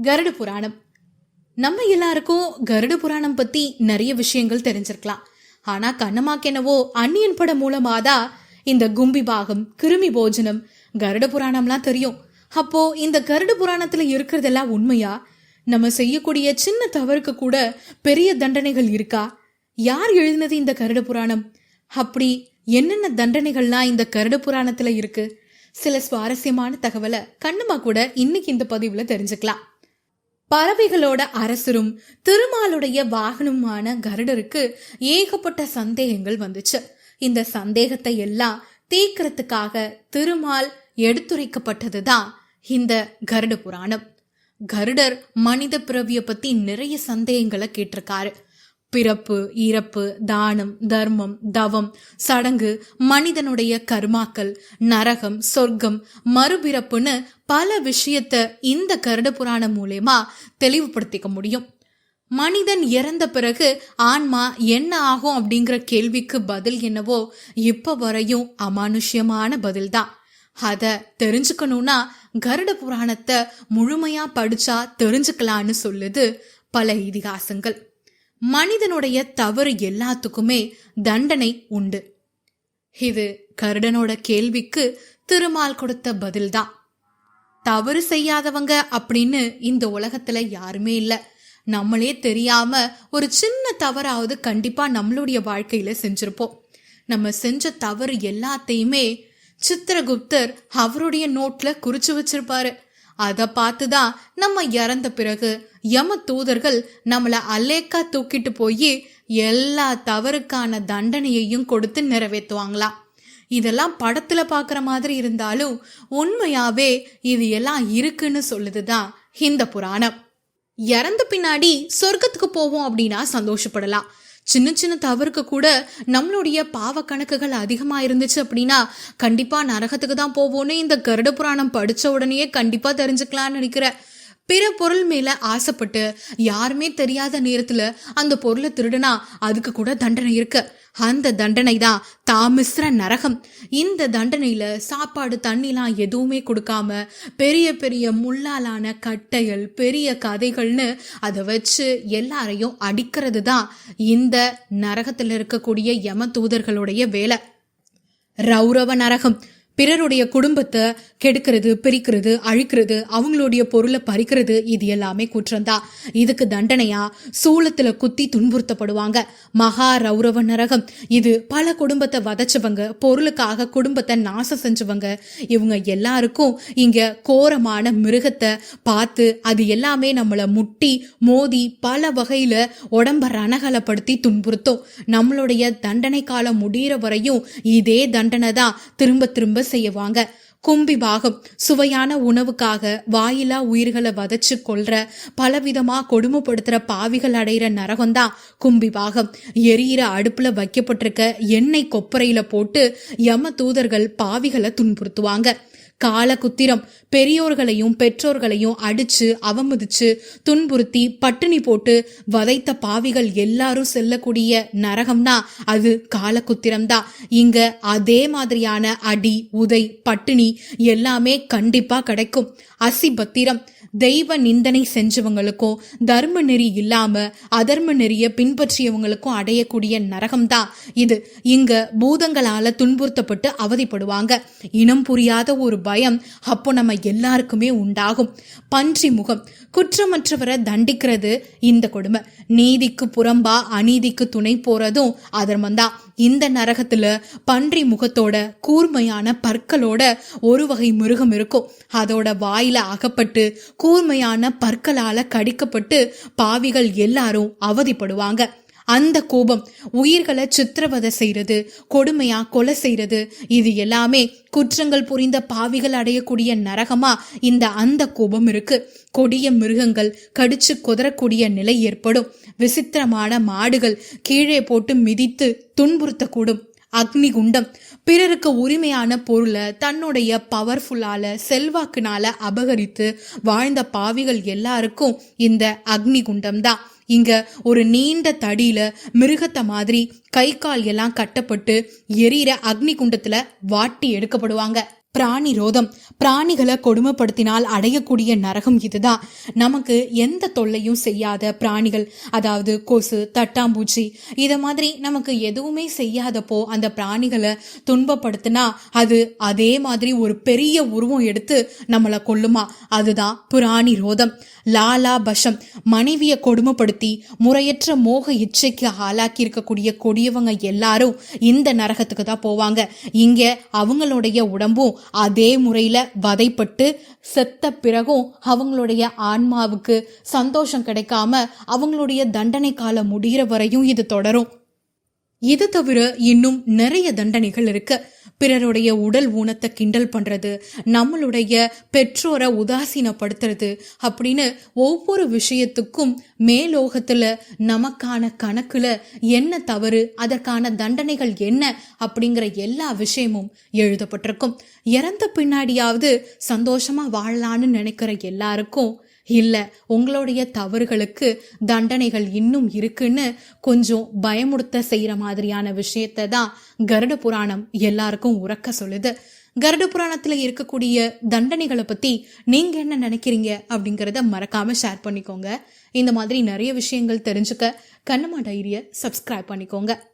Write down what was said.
கருட புராணம். நம்ம எல்லாருக்கும் கருட புராணம் பத்தி நிறைய விஷயங்கள் தெரிஞ்சிருக்கலாம். ஆனா கண்ணமாக்கெனவோ என்னவோ அந்நியன் படம் மூலமாதான் இந்த கும்பி பாகம் கிருமி போஜனம் கருட புராணம்லாம் தெரியும். அப்போ இந்த கருட புராணத்துல இருக்கிறதெல்லாம் உண்மையா? நம்ம செய்யக்கூடிய சின்ன தவறுக்கு கூட பெரிய தண்டனைகள் இருக்கா? யார் எழுதினது இந்த கருட புராணம்? அப்படி என்னென்ன தண்டனைகள்லாம் இந்த கருட புராணத்துல இருக்கு? சில சுவாரஸ்யமான தகவலை கண்ணுமா கூட இன்னைக்கு இந்த பதிவுல தெரிஞ்சுக்கலாம். பறவைகளோட அரசரும் திருமாலுடைய வாகனமான கருடருக்கு ஏகப்பட்ட சந்தேகங்கள் வந்துச்சு. இந்த சந்தேகத்தை எல்லாம் தீக்கிறதுக்காக திருமால் எடுத்துரைக்கப்பட்டதுதான் இந்த கருட புராணம். கருடர் மனித பிறவிய பத்தி நிறைய சந்தேகங்களை கேட்டிருக்காரு. பிறப்பு இறப்பு தானம் தர்மம் தவம் சடங்கு மனிதனுடைய கர்மாக்கள் நரகம் சொர்க்கம் மறுபிறப்புன்னு பல விஷயத்த இந்த கருட புராணம் மூலயமா தெளிவுபடுத்திக்க முடியும். மனிதன் இறந்த பிறகு ஆன்மா என்ன ஆகும் அப்படிங்கிற கேள்விக்கு பதில் என்னவோ இப்ப வரையும் அமானுஷ்யமான பதில்தான். அத தெரிஞ்சுக்கணும்னா கருட புராணத்தை முழுமையா படிச்சா தெரிஞ்சுக்கலான்னு சொல்லுது பல இதிகாசங்கள். மனிதனுடைய தவறு எல்லாத்துக்குமே தண்டனை உண்டு. இது கருடனோட கேள்விக்கு திருமால் கொடுத்த பதில்தான். தவறு செய்யாதவங்க அப்படின்னு இந்த உலகத்துல யாருமே இல்ல. நம்மளே தெரியாம ஒரு சின்ன தவறாவது கண்டிப்பா நம்மளுடைய வாழ்க்கையில செஞ்சிருப்போம். நம்ம செஞ்ச தவறு எல்லாத்தையுமே சித்திரகுப்தர் அவருடைய நோட்ல குறிச்சு வச்சிருப்பாரு. அதை பார்த்து தான் நம்ம இறந்த பிறகு யம தூதர்கள் நம்மளை அலேக்கா தூக்கிட்டு போய் எல்லா தவறுக்கான தண்டனையையும் கொடுத்து நிறைவேற்றுவாங்களாம் இதெல்லாம் படத்துல பார்க்குற மாதிரி இருந்தாலும் உண்மையாவே இது எல்லாம் இருக்குன்னு சொல்லுதுதான் இந்த புராணம். இறந்த பின்னாடி சொர்க்கத்துக்கு போவோம் அப்படின்னா சந்தோஷப்படலாம். சின்ன சின்ன தவறுக்கு கூட நம்மளுடைய பாவ கணக்குகள் அதிகமா இருந்துச்சு அப்படின்னா கண்டிப்பா நரகத்துக்கு தான் போவோம்னு இந்த கருட புராணம் படிச்ச உடனேயே கண்டிப்பா தெரிஞ்சுக்கலாம்னு நினைக்கிறேன் பிற பொருள் மேல ஆசைப்பட்டு யாருமே தெரியாத நேரத்துல அந்த பொருளை திருடுனா அதுக்கு கூட தண்டனை இருக்கு. அந்த தண்டனை தான் தாமிஸ்ர நரகம். இந்த தண்டனையில சாப்பாடு தண்ணிலாம் எதுவுமே கொடுக்காம பெரிய பெரிய முள்ளாலான கட்டைகள் பெரிய கதைகள்னு அதை வச்சு எல்லாரையும் அடிக்கிறது தான் இந்த நரகத்தில் இருக்கக்கூடிய யம தூதர்களுடைய வேலை. ரௌரவ நரகம். பிறருடைய குடும்பத்தை கெடுக்கிறது பிரிக்கிறது அழிக்கிறது அவங்களுடைய பொருளை பறிக்கிறது இது எல்லாமே குற்றம்தான். இதுக்கு தண்டனையா? சூளத்துல குத்தி துன்புறுத்தப்படுவாங்க. மகா ரௌரவ நரகம். இது பல குடும்பத்தை வதச்சவங்க பொருளுக்காக குடும்பத்தை நாசம் செஞ்சவங்க. இவங்க எல்லாருக்கும் இங்க கோரமான மிருகத்தை பார்த்து அது எல்லாமே நம்மளை முட்டி மோதி பல வகையில உடம்ப ரணகலப்படுத்தி துன்புறுத்தும். நம்மளுடைய தண்டனை காலம் முடிகிற வரையும் இதே தண்டனை தான் திரும்ப திரும்ப செய்வாங்க. கும்பி பாகம் சுவையான உணவுக்காக வாயிலா உயிர்களை வதச்சு கொள்ற பலவிதமா கொடுமைப்படுத்துற பாவிகள் அடையிற நரகம்தான் கும்பி பாகம். எரியிற அடுப்புல வைக்கப்பட்டிருக்க எண்ணெய் கொப்பரையில போட்டு யம தூதர்கள் பாவிகளை துன்புறுத்துவாங்க. காலகுத்திரம் பெரியோர்களையும் பெற்றோர்களையும் அடிச்சு அவமதிச்சு துன்புறுத்தி பட்டினி போட்டு வதைத்த பாவிகள் எல்லாரும் செல்லக்கூடிய நரகம்னா அது காலகுத்திரம் தான் இங்க அதே மாதிரியான அடி உதை பட்டினி எல்லாமே கண்டிப்பா கிடைக்கும். அசி பத்திரம் தெய்வ நிந்தனை செஞ்சவங்களுக்கும் தர்ம நெறி இல்லாம அதர்ம நெறிய பின்பற்றியவங்களுக்கும் அடையக்கூடிய நரகம்தான் இது இங்க பூதங்களால துன்புறுத்தப்பட்டு அவதிப்படுவாங்க. இனம் புரியாத ஒரு பயம் அப்போ நம்ம எல்லாருக்குமே உண்டாகும். பன்றி முகம் குற்றமற்றவரை தண்டிக்கிறது இந்த கொடுமை. நீதிக்கு புறம்பா அநீதிக்கு துணை போறதும் அதர்மந்தான் இந்த நரகத்துல பன்றி முகத்தோட கூர்மையான பற்களோட ஒரு வகை மிருகம் இருக்கும். அதோட வாயில அகப்பட்டு கூர்மையான பற்களால கடிக்கப்பட்டு பாவிகள் எல்லாரும் அவதிப்படுவாங்க. அந்த கோபம் உயிர்களை சித்திரவதை செய்யறது கொடுமையா கொலை செய்யறது இது எல்லாமே குற்றங்கள் புரிந்த பாவிகள் அடையக்கூடிய நரகமா இந்த அந்த கோபம் இருக்கு. கொடிய மிருகங்கள் கடிச்சு குதறக்கூடிய நிலை ஏற்படும். விசித்திரமான மாடுகள் கீழே போட்டு மிதித்து துன்புறுத்தக்கூடும். அக்னி குண்டம் பிறருக்கு உரிமையான பொருளை தன்னுடைய பவர்ஃபுல்லால செல்வாக்குனால அபகரித்து வாழ்ந்த பாவிகள் எல்லாருக்கும் இந்த அக்னி குண்டம் தான் இங்க ஒரு நீண்ட தடியில மிருகத்தை மாதிரி கை கால் எல்லாம் கட்டப்பட்டு எரியிற அக்னி குண்டத்துல வாட்டி எடுக்கப்படுவாங்க. பிராணிரோதம். பிராணிகளை கொடுமைப்படுத்தினால் அடையக்கூடிய நரகம் இதுதான். நமக்கு எந்த தொல்லையும் செய்யாத பிராணிகள் அதாவது கொசு தட்டாம்பூச்சி இத மாதிரி நமக்கு எதுவுமே செய்யாதப்போ அந்த பிராணிகளை துன்பப்படுத்தினா அது அதே மாதிரி ஒரு பெரிய உருவம் எடுத்து நம்மளை கொல்லுமா? அதுதான் பிராணி ரோதம் லாலா பஷம். மனைவியை கொடுமைப்படுத்தி முறையற்ற மோக இச்சைக்கு ஆளாக்கி இருக்கக்கூடிய கொடியவங்க எல்லாரும் இந்த நரகத்துக்கு தான் போவாங்க. இங்க அவங்களுடைய உடம்பும் அதே முறையில் வதைப்பட்டு செத்த பிறகும் அவங்களுடைய ஆன்மாவுக்கு சந்தோஷம் கிடைக்காம அவங்களுடைய தண்டனை காலம் முடிகிற வரையும் இது தொடரும். இது தவிர இன்னும் நிறைய தண்டனைகள் இருக்கு. பிறருடைய உடல் ஊனத்தை கிண்டல் பண்றது நம்மளுடைய பெற்றோரை உதாசீனப்படுத்துறது அப்படின்னு ஒவ்வொரு விஷயத்துக்கும் மேலோகத்துல நமக்கான கணக்குல என்ன தவறு அதற்கான தண்டனைகள் என்ன அப்படிங்கிற எல்லா விஷயமும் எழுதப்பட்டிருக்கும். இறந்த பின்னாடியாவது சந்தோஷமா வாழலான்னு நினைக்கிற எல்லாருக்கும் இல்ல உங்களுடைய தவறுகளுக்கு தண்டனைகள் இன்னும் இருக்குன்னு கொஞ்சம் பயமுறுத்த செய்யற மாதிரியான விஷயத்தை தான் கருட புராணம் எல்லாருக்கும் உறக்க சொல்லுது. கருட புராணத்துல இருக்கக்கூடிய தண்டனைகளை பத்தி நீங்க என்ன நினைக்கிறீங்க அப்படிங்கறத மறக்காம ஷேர் பண்ணிக்கோங்க. இந்த மாதிரி நிறைய விஷயங்கள் தெரிஞ்சுக்க கண்ணம்மா டைரிய சப்ஸ்கிரைப் பண்ணிக்கோங்க.